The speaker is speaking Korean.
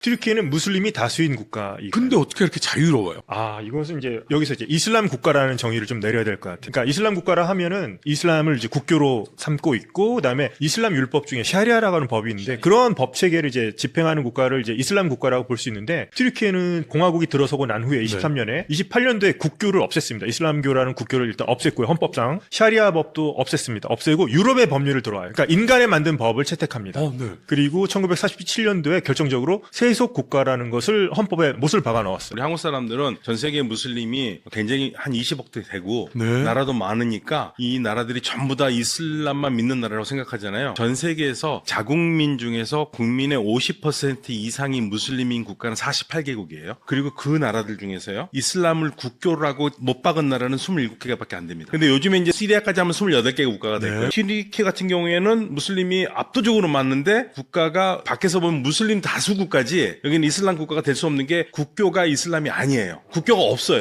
튀르키예는 무슬림이 다수인 국가이고. 근데 어떻게 이렇게 자유로워요? 아, 이것은 이제 여기서 이제 이슬람 국가라는 정의를 좀 내려야 될 것 같아요. 그러니까 이슬람 국가라 하면은 이슬람을 이제 국교로 삼고 있고 그다음에 이슬람 율법 중에 샤리아라고 하는 법이 있는데 그런 법 체계를 이제 집행하는 국가를 이제 이슬람 국가라고 볼 수 있는데 튀르키예는 공화국이 들어서고 난 후에 23년에 28년도에 국교를 없앴습니다. 이슬람교라는 국교를 일단 없앴고요. 헌법상 샤리아 법도 없앴습니다. 없애고 유럽의 법률을 들어와요. 그러니까 인간에 만든 법을 채택합니다. 어, 네. 그리고 1947년도에 결정적으로 세속 국가라는 것을 헌법에 못을 박아 넣었어요. 우리 한국 사람들은 전 세계 무슬림이 굉장히 한 20억 대 되고 네. 나라도 많으니까 이 나라들이 전부 다 이슬람만 믿는 나라라고 생각하잖아요. 전 세계에서 자국민 중에서 국민의 50% 이상이 무슬림인 국가는 48개국이에요. 그리고 그 나라들 중에서요. 이슬람을 국교라고 못 박은 나라는 27개가밖에 안 됩니다. 근데 요즘에 이제 시리아까지 하면 28개 국가가 됐고요. 튀르키 같은 경우에는 무슬림이 압도적으로 많는데 국가가 밖에서 보면 무슬림 다수 국 여기는 이슬람 국가가 될 수 없는 게 국교가 이슬람이 아니에요. 국교가 없어요.